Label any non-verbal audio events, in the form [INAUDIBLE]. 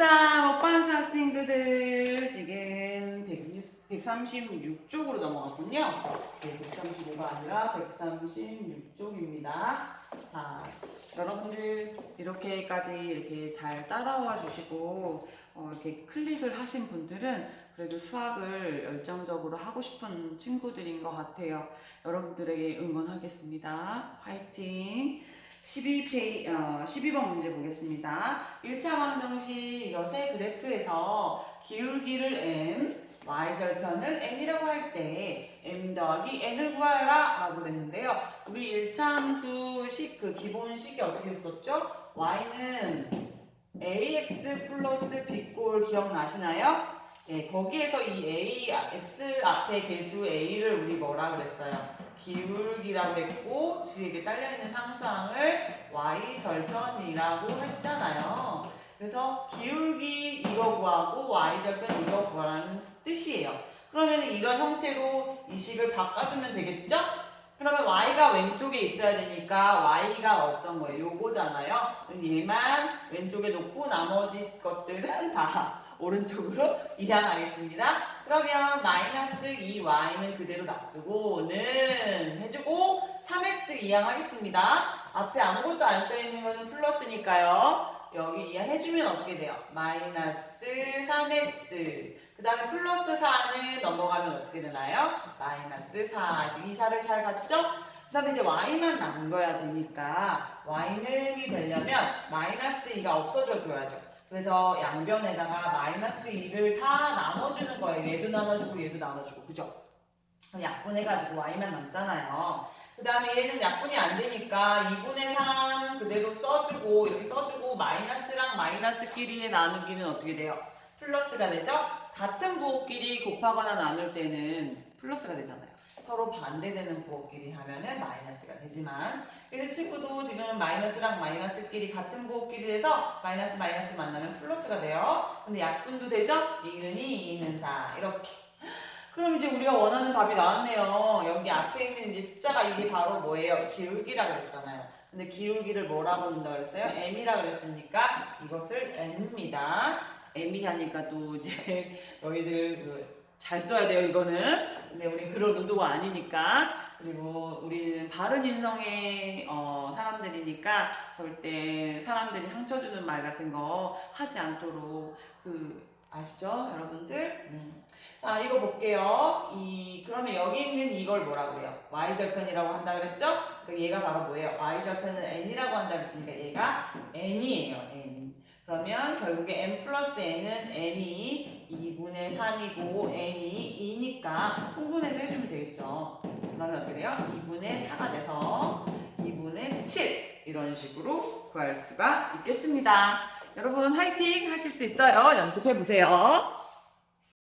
자, 먹방 학생들 지금 136쪽으로 넘어갔군요. 네, 135가 아니라 136쪽입니다. 자, 여러분들 이렇게까지 이렇게 잘 따라와 주시고 어, 이렇게 클릭을 하신 분들은 그래도 수학을 열정적으로 하고 싶은 친구들인 것 같아요. 여러분들에게 응원하겠습니다. 화이팅! 12페이, 어, 12번 문제 보겠습니다. 1차 방정식 그래프에서 기울기를 m, y절편을 n이라고 할 때 m 더하기 n을 구하여라 라고 그랬는데요. 우리 1차 함수식 그 기본식이 어떻게 했었죠? y는 ax 플러스 b꼴 기억나시나요? 예, 거기에서 이 a, x 앞에 개수 a를 우리 뭐라 그랬어요? 기울기라고 했고 뒤에 딸려있는 상수항을 y절편이라고 했잖아요. 그래서 기울기 이거 구하고 y절편 이거 구하라는 뜻이에요. 그러면 이런 형태로 이 식을 바꿔주면 되겠죠? 그러면 y가 왼쪽에 있어야 되니까 y가 어떤 거예요? 요거잖아요. 얘만 왼쪽에 놓고 나머지 것들은 다 [LAUGHS] 오른쪽으로 이양하겠습니다. 그러면 마이너스 2y는 그대로 놔두고는 해주고 3x 이양하겠습니다. 앞에 아무것도 안 써있는 거는 플러스니까요. 여기 이양해주면 어떻게 돼요? 마이너스 3x 그 다음에 플러스 4는 넘어가면 어떻게 되나요? 마이너스 4 이사를 잘 갔죠? 그 다음에 이제 y만 남겨야 되니까 y는 이 되려면 마이너스 2가 없어져 줘야죠. 그래서 양변에다가 마이너스 2를 다 나눠주는 거예요. 얘도 나눠주고 얘도 나눠주고 그죠? 약분해가지고 y만 남잖아요. 그 다음에 얘는 약분이 안 되니까 2분의 3 그대로 써주고 이렇게 써주고 마이너스랑 마이너스끼리의 나누기는 어떻게 돼요? 플러스가 되죠? 같은 부호끼리 곱하거나 나눌 때는 플러스가 되잖아요. 서로 반대되는 부호끼리 하면은 마이너스가 되지만 이 친구도 지금 마이너스랑 마이너스끼리 같은 부호끼리 해서 마이너스 마이너스 만나면 플러스가 돼요. 근데 약분도 되죠? 2는 2, 2는 4 이렇게 그럼 이제 우리가 원하는 답이 나왔네요. 여기 앞에 있는 이제 숫자가 이게 바로 뭐예요? 기울기라 그랬잖아요. 근데 기울기를 뭐라고 한다 그랬어요? m이라 그랬으니까 이것을 n입니다. m이 하니까 또 이제 [LAUGHS] 너희들 그잘 써야 돼요 이거는. 근데 우리 그런 의도가 아니니까. 그리고 우리는 바른 인성의 어, 사람들이니까 절대 사람들이 상처 주는 말 같은 거 하지 않도록 그 아시죠 여러분들? 음. 자 이거 볼게요. 이 그러면 여기 있는 이걸 뭐라 그래요? y 절편이라고 한다 그랬죠? 그 얘가 바로 뭐예요? y 절편은 n이라고 한다 그랬으니까 얘가 n이에요. n. 그러면 결국에 n 플러스 n은 n이 2분의 3이고 n이 2니까 통분해서 해주면 되겠죠. 그러면 어떻게 돼요? 2분의 4가 돼서 2분의 7 이런 식으로 구할 수가 있겠습니다. 여러분 화이팅 하실 수 있어요. 연습해 보세요.